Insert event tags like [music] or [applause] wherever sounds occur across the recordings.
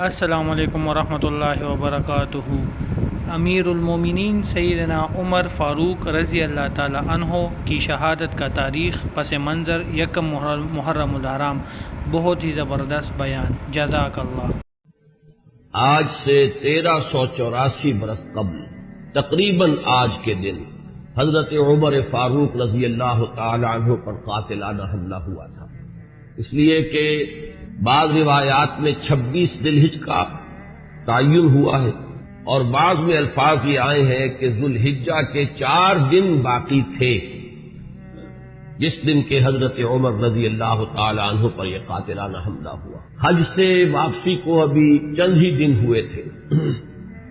السلام علیکم ورحمۃ اللہ وبرکاتہ۔ امیر المومنین سیدنا عمر فاروق رضی اللہ تعالی عنہ کی شہادت کا تاریخ پس منظر یکم محرم الحرام۔ بہت ہی زبردست بیان۔ جزاک اللہ۔ آج سے تیرہ سو چوراسی برس قبل، تقریباً آج کے دن، حضرت عمر فاروق رضی اللہ تعالی عنہ پر قاتلانہ حملہ ہوا تھا۔ اس لیے کہ بعض روایات میں چھبیس دلہج کا تعین ہوا ہے اور بعض میں الفاظ یہ آئے ہیں کہ ذوالحجہ کے چار دن باقی تھے۔ جس دن کے حضرت عمر رضی اللہ تعالی عنہ پر یہ قاتلانہ حملہ ہوا۔ حج سے واپسی کو ابھی چند ہی دن ہوئے تھے۔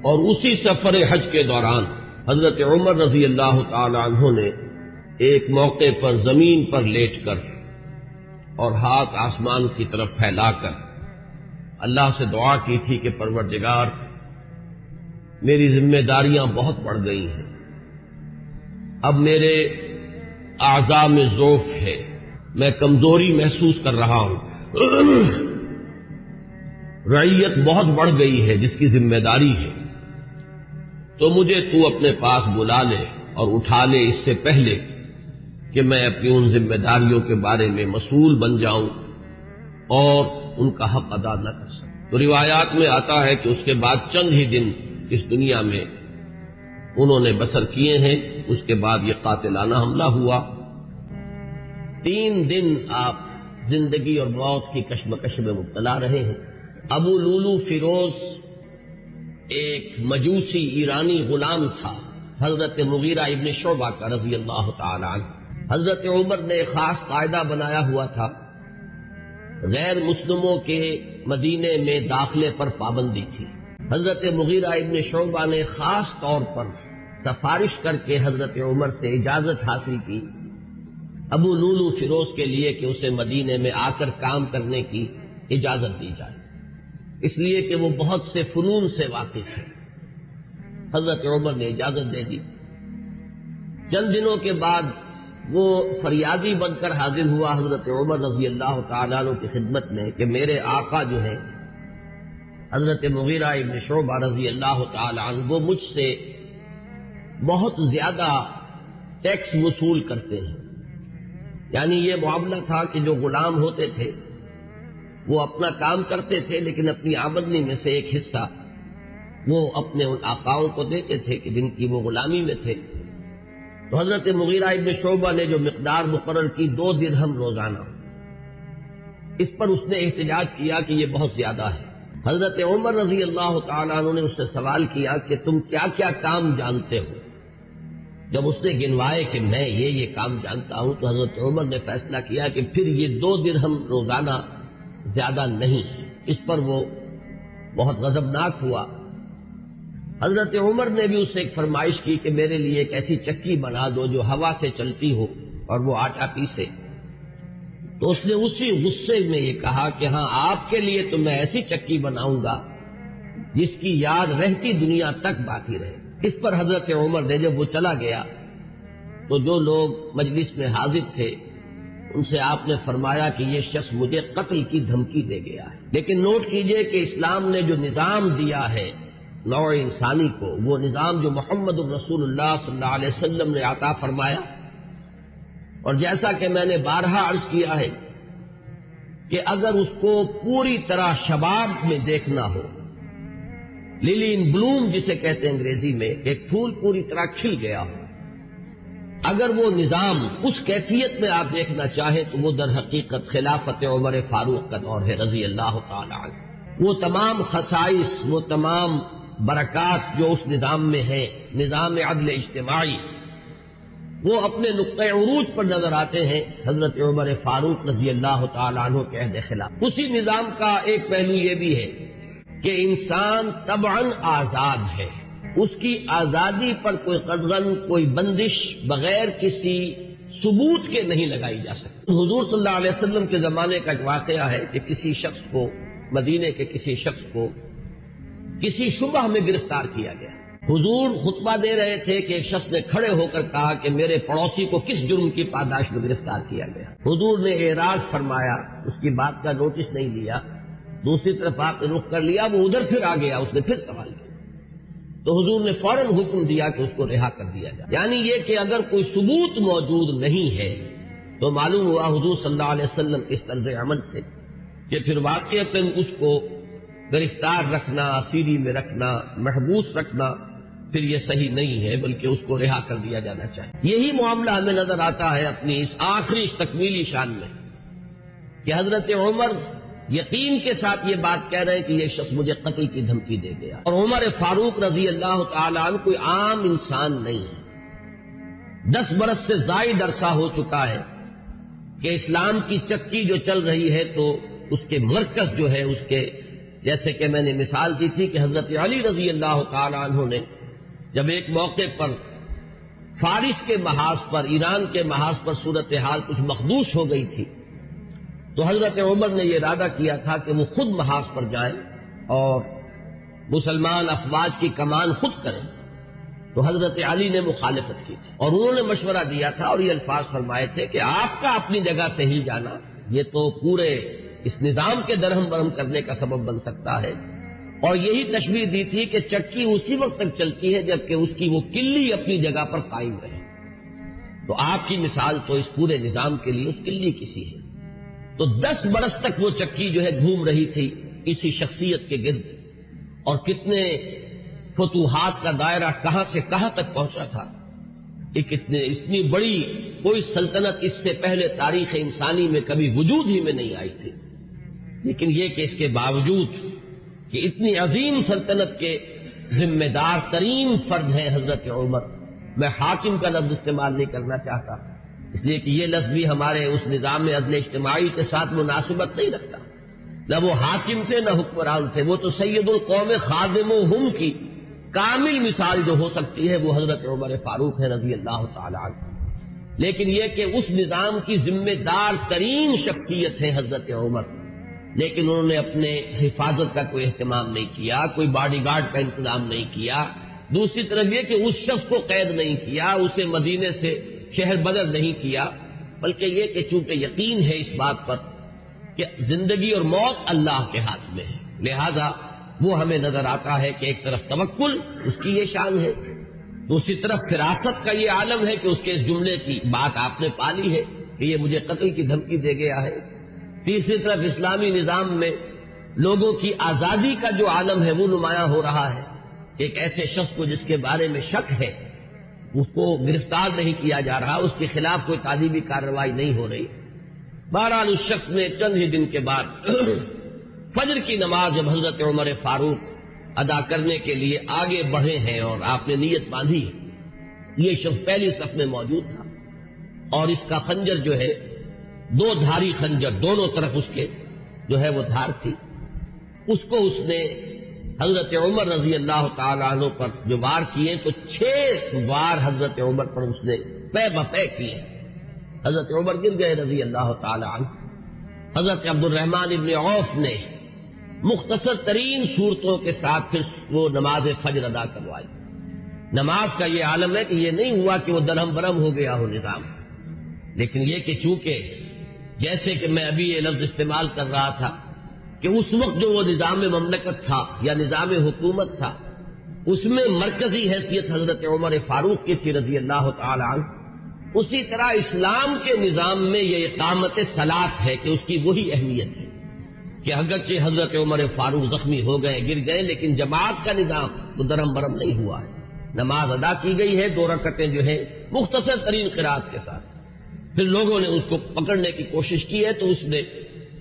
اور اسی سفر حج کے دوران حضرت عمر رضی اللہ تعالی عنہ نے ایک موقع پر زمین پر لیٹ کر اور ہاتھ آسمان کی طرف پھیلا کر۔ اللہ سے دعا کی تھی کہ پروردگار، میری ذمہ داریاں بہت بڑھ گئی ہیں۔ اب میرے اعضاء میں ذوف ہے۔ میں کمزوری محسوس کر رہا ہوں۔ ریت بہت بڑھ گئی ہے، جس کی ذمہ داری ہے۔ تو مجھے تو اپنے پاس بلا لے اور اٹھا لے اس سے پہلے۔ کہ میں اپنی ان ذمہ داریوں کے بارے میں مسئول بن جاؤں اور ان کا حق ادا نہ کر سکوں۔ تو روایات میں آتا ہے کہ اس کے بعد چند ہی دن اس دنیا میں انہوں نے بسر کیے ہیں، اس کے بعد یہ قاتلانہ حملہ ہوا۔ تین دن آپ زندگی اور موت کی کشمکش میں مبتلا رہے ہیں۔ ابو لولو فیروز ایک مجوسی ایرانی غلام تھا، حضرت مغیرہ ابن شعبہ کا رضی اللہ تعالی عنہ۔ حضرت عمر نے خاص قاعدہ بنایا ہوا تھا، غیر مسلموں کے مدینے میں داخلے پر پابندی تھی۔ حضرت مغیرہ ابن شعبہ نے خاص طور پر سفارش کر کے حضرت عمر سے اجازت حاصل کی۔ ابو لولو فیروز کے لیے کہ اسے مدینے میں آ کر کام کرنے کی اجازت دی جائے۔ اس لیے کہ وہ بہت سے فنون سے واقف ہے حضرت عمر نے اجازت دے دی۔ چند دنوں کے بعد وہ فریادی بن کر حاضر ہوا حضرت عمر رضی اللہ تعالیٰ عنہ کی خدمت میں کہ میرے آقا جو ہیں، حضرت مغیرہ ابن شعبہ رضی اللہ تعالی عنہ، وہ مجھ سے بہت زیادہ ٹیکس وصول کرتے ہیں۔ یعنی یہ معاملہ تھا کہ جو غلام ہوتے تھے، وہ اپنا کام کرتے تھے، لیکن اپنی آمدنی میں سے ایک حصہ وہ اپنے ان آقاؤں کو دیتے تھے کہ جن کی وہ غلامی میں تھے۔ تو حضرت مغیرہ ابن شعبہ نے جو مقدار مقرر کی، دو درہم روزانہ۔ اس پر اس نے احتجاج کیا کہ یہ بہت زیادہ ہے۔ حضرت عمر رضی اللہ تعالیٰ عنہ نے اس سے سوال کیا کہ تم کیا کیا کام جانتے ہو؟ جب اس نے گنوائے کہ میں یہ یہ کام جانتا ہوں تو حضرت عمر نے فیصلہ کیا کہ پھر یہ دو درہم روزانہ زیادہ نہیں۔ اس پر وہ بہت غضبناک ہوا۔ حضرت عمر نے بھی اس سے ایک فرمائش کی کہ میرے لیے ایک ایسی چکی بنا دو جو ہوا سے چلتی ہو اور وہ آٹا پیسے۔ تو اس نے اسی غصے میں یہ کہا کہ ہاں آپ کے لیے تو میں ایسی چکی بناؤں گا جس کی یاد رہتی دنیا تک باقی رہے۔ اس پر حضرت عمر نے جب وہ چلا گیا تو جو لوگ مجلس میں حاضر تھے، ان سے آپ نے فرمایا کہ یہ شخص مجھے قتل کی دھمکی دے گیا ہے۔ لیکن نوٹ کیجیے کہ اسلام نے جو نظام دیا ہے نوع انسانی کو، وہ نظام جو محمد الرسول اللہ صلی اللہ علیہ وسلم نے عطا فرمایا۔ اور جیسا کہ میں نے بارہا عرض کیا ہے کہ اگر اس کو پوری طرح شباب میں دیکھنا ہو، للی ان بلوم جسے کہتے ہیں انگریزی میں، ایک پھول پوری طرح کھل گیا ہو۔ اگر وہ نظام اس کیفیت میں آپ دیکھنا چاہیں تو وہ در حقیقت خلافت عمر فاروق کا دور ہے، رضی اللہ تعالی عنہ۔ وہ تمام خصائص، وہ تمام برکات جو اس نظام میں ہیں نظام عدل اجتماعی، وہ اپنے نقطۂ عروج پر نظر آتے ہیں۔ حضرت عمر فاروق رضی اللہ تعالیٰ عنہ کے عہد خلاف۔ اسی نظام کا ایک پہلو یہ بھی ہے کہ انسان طبعا آزاد ہے۔ اس کی آزادی پر کوئی قدغن، کوئی بندش بغیر کسی ثبوت کے نہیں لگائی جا سکتی۔ حضور صلی اللہ علیہ وسلم کے زمانے کا ایک واقعہ ہے کہ کسی شخص کو مدینے کے کسی شخص کو کسی شبہ میں گرفتار کیا گیا۔ حضور خطبہ دے رہے تھے کہ ایک شخص نے کھڑے ہو کر کہا کہ میرے پڑوسی کو کس جرم کی پاداش میں گرفتار کیا گیا۔ حضور نے اعراض فرمایا، اس کی بات کا نوٹس نہیں لیا دوسری طرف آپ نے رخ کر لیا، وہ ادھر پھر آ گیا، اس نے پھر سوال کیا۔ تو حضور نے فوراً حکم دیا کہ اس کو رہا کر دیا جائے۔ یعنی یہ کہ اگر کوئی ثبوت موجود نہیں ہے، تو معلوم ہوا حضور صلی اللہ علیہ وسلم اس طرز عمل سے کہ پھر واقع اس کو گرفتار رکھنا سیری میں رکھنا، محبوس رکھنا، پھر یہ صحیح نہیں ہے، بلکہ اس کو رہا کر دیا جانا چاہیے۔ یہی معاملہ ہمیں نظر آتا ہے اپنی اس آخری تکمیلی شان میں کہ حضرت عمر یقین کے ساتھ یہ بات کہہ رہے ہیں کہ یہ شخص مجھے قتل کی دھمکی دے گیا۔ اور عمر فاروق رضی اللہ تعالیٰ عنہ کوئی عام انسان نہیں ہے۔ دس برس سے زائد عرصہ ہو چکا ہے کہ اسلام کی چکی جو چل رہی ہے تو اس کے مرکز جو ہے، اس کے جیسے کہ میں نے مثال دی تھی کہ حضرت علی رضی اللہ تعالیٰ عنہ نے جب ایک موقع پر فارس کے محاذ پر، ایران کے محاذ پر صورتحال کچھ مخدوش ہو گئی تھی، تو حضرت عمر نے یہ ارادہ کیا تھا کہ وہ خود محاذ پر جائیں اور مسلمان افواج کی کمان خود کریں۔ تو حضرت علی نے مخالفت کی تھی اور انہوں نے مشورہ دیا تھا اور یہ الفاظ فرمائے تھے کہ آپ کا اپنی جگہ سے ہی جانا، یہ تو پورے اس نظام کے درہم برہم کرنے کا سبب بن سکتا ہے۔ اور یہی تشویر دی تھی کہ چکی اسی وقت تک چلتی ہے جبکہ اس کی وہ کلی اپنی جگہ پر قائم رہے۔ تو آپ کی مثال تو اس پورے نظام کے لیے کلی کسی ہے۔ تو دس برس تک وہ چکی جو ہے گھوم رہی تھی اسی شخصیت کے گرد۔ اور کتنے فتوحات کا دائرہ کہاں سے کہاں تک پہنچا تھا۔ ایک اتنے اتنی بڑی کوئی سلطنت اس سے پہلے تاریخ انسانی میں کبھی وجود ہی میں نہیں آئی تھی۔ لیکن یہ کہ اس کے باوجود کہ اتنی عظیم سلطنت کے ذمہ دار ترین فرد ہیں حضرت عمر، میں حاکم کا لفظ استعمال نہیں کرنا چاہتا۔ اس لیے کہ یہ لفظ بھی ہمارے اس نظام عدل اجتماعی کے ساتھ مناسبت نہیں رکھتا۔ نہ وہ حاکم تھے، نہ حکمران تھے۔ وہ تو سید القوم خادم و ہم کی کامل مثال جو ہو سکتی ہے، وہ حضرت عمر فاروق ہے رضی اللہ تعالیٰ عنہ۔ لیکن یہ کہ اس نظام کی ذمہ دار ترین شخصیت ہے حضرت عمر۔ لیکن انہوں نے اپنے حفاظت کا کوئی اہتمام نہیں کیا، کوئی باڈی گارڈ کا انتظام نہیں کیا۔ دوسری طرف یہ کہ اس شخص کو قید نہیں کیا، اسے مدینے سے شہر بدل نہیں کیا، بلکہ یہ کہ چونکہ یقین ہے اس بات پر کہ زندگی اور موت اللہ کے ہاتھ میں ہے۔ لہذا وہ ہمیں نظر آتا ہے کہ ایک طرف توکل، اس کی یہ شان ہے۔ دوسری طرف فراست کا یہ عالم ہے کہ اس کے اس جملے کی بات آپ نے پالی ہے کہ یہ مجھے قتل کی دھمکی دے گیا ہے۔ تیسری طرف اسلامی نظام میں لوگوں کی آزادی کا جو عالم ہے وہ نمایاں ہو رہا ہے۔ ایک ایسے شخص کو جس کے بارے میں شک ہے، اس کو گرفتار نہیں کیا جا رہا، اس کے خلاف کوئی تعلیمی کارروائی نہیں ہو رہی۔ بہرحال اس شخص نے چند ہی دن کے بعد [clears throat] فجر کی نماز جب حضرت عمر فاروق ادا کرنے کے لیے آگے بڑھے ہیں اور آپ نے نیت باندھی، یہ شخص پہلی صف میں موجود تھا اور اس کا خنجر جو ہے دو دھاری خنجر دونوں طرف اس کے جو ہے وہ دھار تھی۔ اس کو اس نے حضرت عمر رضی اللہ تعالیٰ عنہ پر جو وار کیے تو چھ وار حضرت عمر پر اس نے پے بپے کیے۔ حضرت عمر گر گئے رضی اللہ تعالیٰ عنہ۔ حضرت عبد الرحمان ابن عوف نے مختصر ترین صورتوں کے ساتھ پھر وہ نماز فجر ادا کروائی۔ نماز کا یہ عالم ہے کہ یہ نہیں ہوا کہ وہ درہم برہم ہو گیا ہو نظام۔ لیکن یہ کہ چونکہ جیسے کہ میں ابھی یہ لفظ استعمال کر رہا تھا کہ اس وقت جو وہ نظام مملکت تھا یا نظام حکومت تھا، اس میں مرکزی حیثیت حضرت عمر فاروق کی تھی رضی اللہ تعالی عنہ۔ اسی طرح اسلام کے نظام میں یہ اقامت سلاد ہے کہ اس کی وہی اہمیت ہے کہ اگرچہ حضرت عمر فاروق زخمی ہو گئے، گر گئے، لیکن جماعت کا نظام تو درم برم نہیں ہوا ہے۔ نماز ادا کی گئی ہے، دو رکعتیں جو ہے مختصر ترین قرآد کے ساتھ۔ پھر لوگوں نے اس کو پکڑنے کی کوشش کی ہے تو اس نے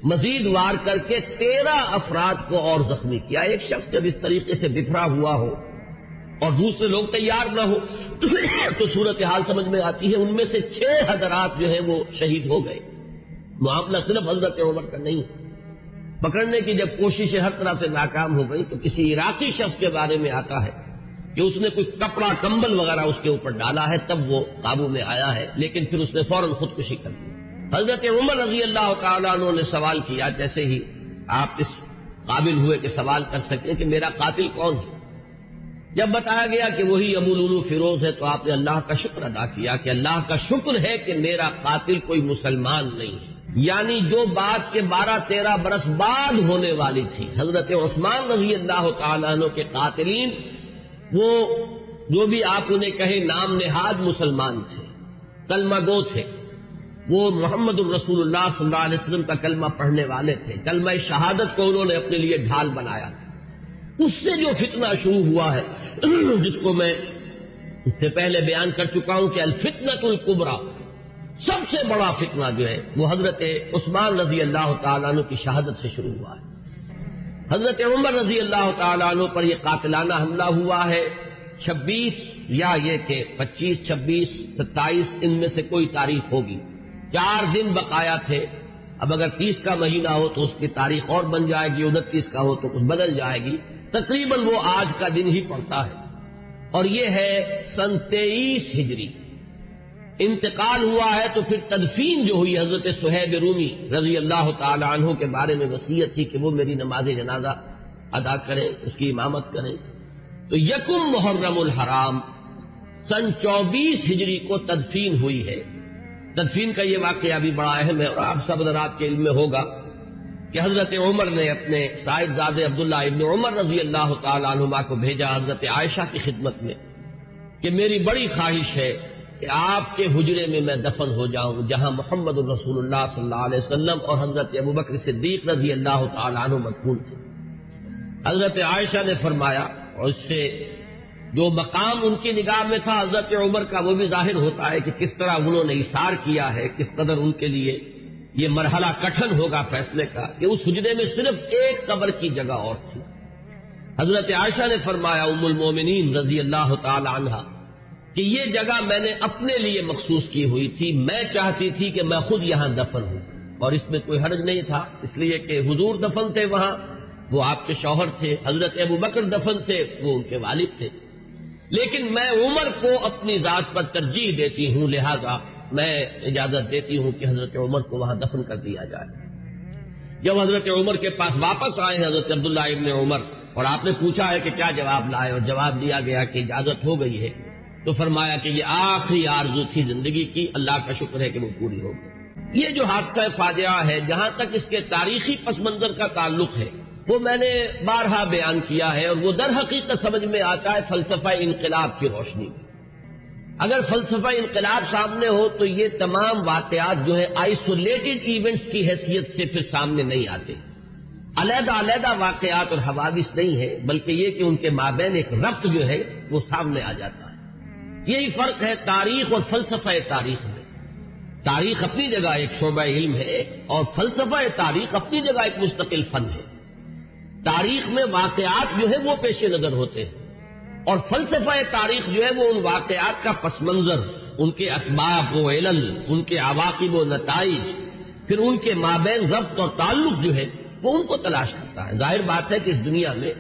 مزید وار کر کے تیرہ افراد کو اور زخمی کیا۔ ایک شخص جب اس طریقے سے بکھرا ہوا ہو اور دوسرے لوگ تیار نہ ہو، تو صورت حال سمجھ میں آتی ہے، ان میں سے چھ حضرات جو ہیں وہ شہید ہو گئے۔ معاملہ صرف حضرت عمر کا نہیں۔ پکڑنے کی جب کوششیں ہر طرح سے ناکام ہو گئی تو کسی عراقی شخص کے بارے میں آتا ہے۔ کہ اس نے کوئی کپڑا کمبل وغیرہ اس کے اوپر ڈالا ہے، تب وہ قابو میں آیا ہے، لیکن پھر اس نے فوراً خودکشی کر دی۔ حضرت عمر رضی اللہ تعالیٰ عنہ نے سوال کیا، جیسے ہی آپ اس قابل ہوئے کہ سوال کر سکیں کہ میرا قاتل کون ہے؟ جب بتایا گیا کہ وہی ابو الولو فیروز ہے، تو آپ نے اللہ کا شکر ادا کیا کہ اللہ کا شکر ہے کہ میرا قاتل کوئی مسلمان نہیں ہے۔ یعنی جو بات کے بارہ تیرہ برس بعد ہونے والی تھی، حضرت عثمان رضی اللہ تعالیٰ عنہ کے قاتلین وہ جو بھی آپ انہیں کہیں نام نہاد مسلمان تھے، کلمہ گو تھے، وہ محمد الرسول اللہ صلی اللہ علیہ وسلم کا کلمہ پڑھنے والے تھے، کلمہ شہادت کو انہوں نے اپنے لیے ڈھال بنایا۔ اس سے جو فتنہ شروع ہوا ہے، [clears throat] جس کو میں اس سے پہلے بیان کر چکا ہوں کہ الفتنت القبرا سب سے بڑا فتنہ جو ہے، وہ حضرت عثمان رضی اللہ تعالیٰ عنہ کی شہادت سے شروع ہوا ہے۔ حضرت عمر رضی اللہ تعالیٰ عنہ پر یہ قاتلانہ حملہ ہوا ہے۔ چھبیس یا یہ کہ پچیس، چھبیس، ستائیس، ان میں سے کوئی تاریخ ہوگی۔ چار دن بقایا تھے۔ اب اگر تیس کا مہینہ ہو تو اس کی تاریخ اور بن جائے گی، انتیس کا ہو تو کچھ بدل جائے گی۔ تقریباً وہ آج کا دن ہی پڑتا ہے۔ اور یہ ہے سن تیئیس ہجری۔ انتقال ہوا ہے تو پھر تدفین جو ہوئی حضرت سہیب رومی رضی اللہ تعالی عنہ کے بارے میں وصیت تھی کہ وہ میری نماز جنازہ ادا کریں اس کی امامت کریں تو یکم محرم الحرام، سن چوبیس ہجری کو تدفین ہوئی ہے۔ تدفین کا یہ واقعہ بھی بڑا اہم ہے اور آپ سب حضرات کے علم میں ہوگا کہ حضرت عمر نے اپنے سائد زاد عبداللہ ابن عمر رضی اللہ تعالیٰ عنہما کو بھیجا حضرت عائشہ کی خدمت میں کہ میری بڑی خواہش ہے کہ آپ کے حجرے میں میں دفن ہو جاؤں جہاں محمد الرسول اللہ صلی اللہ علیہ وسلم اور حضرت ابو بکر صدیق رضی اللہ تعالیٰ عنہ مدفون تھے۔ حضرت عائشہ نے فرمایا، اور اس سے جو مقام ان کی نگاہ میں تھا، حضرت عمر کا وہ بھی ظاہر ہوتا ہے کہ کس طرح انہوں نے اشار کیا ہے، کس قدر ان کے لیے یہ مرحلہ کٹھن ہوگا فیصلے کا کہ اس حجرے میں صرف ایک قبر کی جگہ اور تھی۔ حضرت عائشہ نے فرمایا، ام المومنین رضی اللہ تعالی عنہ کہ یہ جگہ میں نے اپنے لیے مخصوص کی ہوئی تھی، میں چاہتی تھی کہ میں خود یہاں دفن ہوں۔ اور اس میں کوئی حرج نہیں تھا، اس لیے کہ حضور دفن تھے وہاں، وہ آپ کے شوہر تھے، حضرت ابو بکر دفن تھے، وہ ان کے والد تھے۔ لیکن میں عمر کو اپنی ذات پر ترجیح دیتی ہوں، لہذا میں اجازت دیتی ہوں کہ حضرت عمر کو وہاں دفن کر دیا جائے۔ جب حضرت عمر کے پاس واپس آئے، حضرت عبداللہ ابن عمر، اور آپ نے پوچھا ہے کہ کیا جواب لائے، اور جواب دیا گیا کہ اجازت ہو گئی ہے۔ تو فرمایا کہ یہ آخری آرزو تھی زندگی کی، اللہ کا شکر ہے کہ وہ پوری ہو گئی۔ یہ جو حادثہ فاجعہ ہے، جہاں تک اس کے تاریخی پس منظر کا تعلق ہے، وہ میں نے بارہا بیان کیا ہے اور وہ در حقیقت سمجھ میں آتا ہے فلسفہ انقلاب کی روشنی۔ میں اگر فلسفہ انقلاب سامنے ہو تو یہ تمام واقعات جو ہے آئسولیٹڈ ایونٹس کی حیثیت سے پھر سامنے نہیں آتے۔ علیحدہ علیحدہ واقعات اور حوادث نہیں ہے بلکہ یہ کہ ان کے مابین ایک ربط جو ہے وہ سامنے آ جاتا۔ ہے یہی فرق ہے تاریخ اور فلسفہ تاریخ میں۔ تاریخ اپنی جگہ ایک شعبہ علم ہے اور فلسفہ تاریخ اپنی جگہ ایک مستقل فن ہے۔ تاریخ میں واقعات جو ہے وہ پیش نظر ہوتے ہیں۔ اور فلسفہ تاریخ جو ہے وہ ان واقعات کا پس منظر، ان کے اسباب و علل، ان کے عواقب و نتائج، پھر ان کے مابین ضبط اور تعلق جو ہے وہ ان کو تلاش کرتا ہے۔ ظاہر بات ہے کہ اس دنیا میں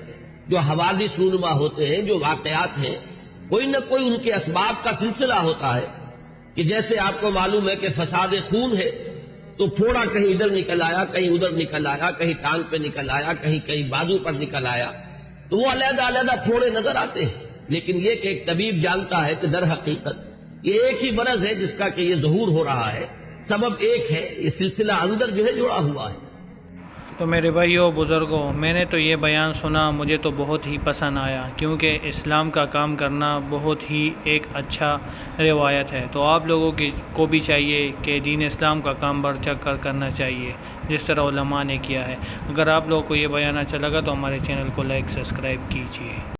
جو حوادث رونما ہوتے ہیں، جو واقعات ہیں کوئی نہ کوئی ان کے اسباب کا سلسلہ ہوتا ہے کہ جیسے آپ کو معلوم ہے کہ فساد خون ہے، تو پھوڑا کہیں ادھر نکل آیا، کہیں ادھر نکل آیا، کہیں ٹانگ پہ نکل آیا، کہیں کہیں بازو پر نکل آیا، تو وہ علیحدہ علیحدہ پھوڑے نظر آتے ہیں۔ لیکن یہ کہ ایک طبیب جانتا ہے کہ در حقیقت یہ ایک ہی مرض ہے جس کا کہ یہ ظہور ہو رہا ہے، سبب ایک ہے، یہ سلسلہ اندر جو ہے جڑا ہوا ہے۔ تو میرے بھائیو بزرگوں میں نے تو یہ بیان سنا، مجھے تو بہت ہی پسند آیا، کیونکہ اسلام کا کام کرنا بہت ہی ایک اچھا روایت ہے۔ تو آپ لوگوں کی کو بھی چاہیے کہ دین اسلام کا کام بڑھ چڑھ کر کرنا چاہیے، جس طرح علماء نے کیا ہے۔ اگر آپ لوگوں کو یہ بیان اچھا لگا تو ہمارے چینل کو لائک، سبسکرائب کیجیے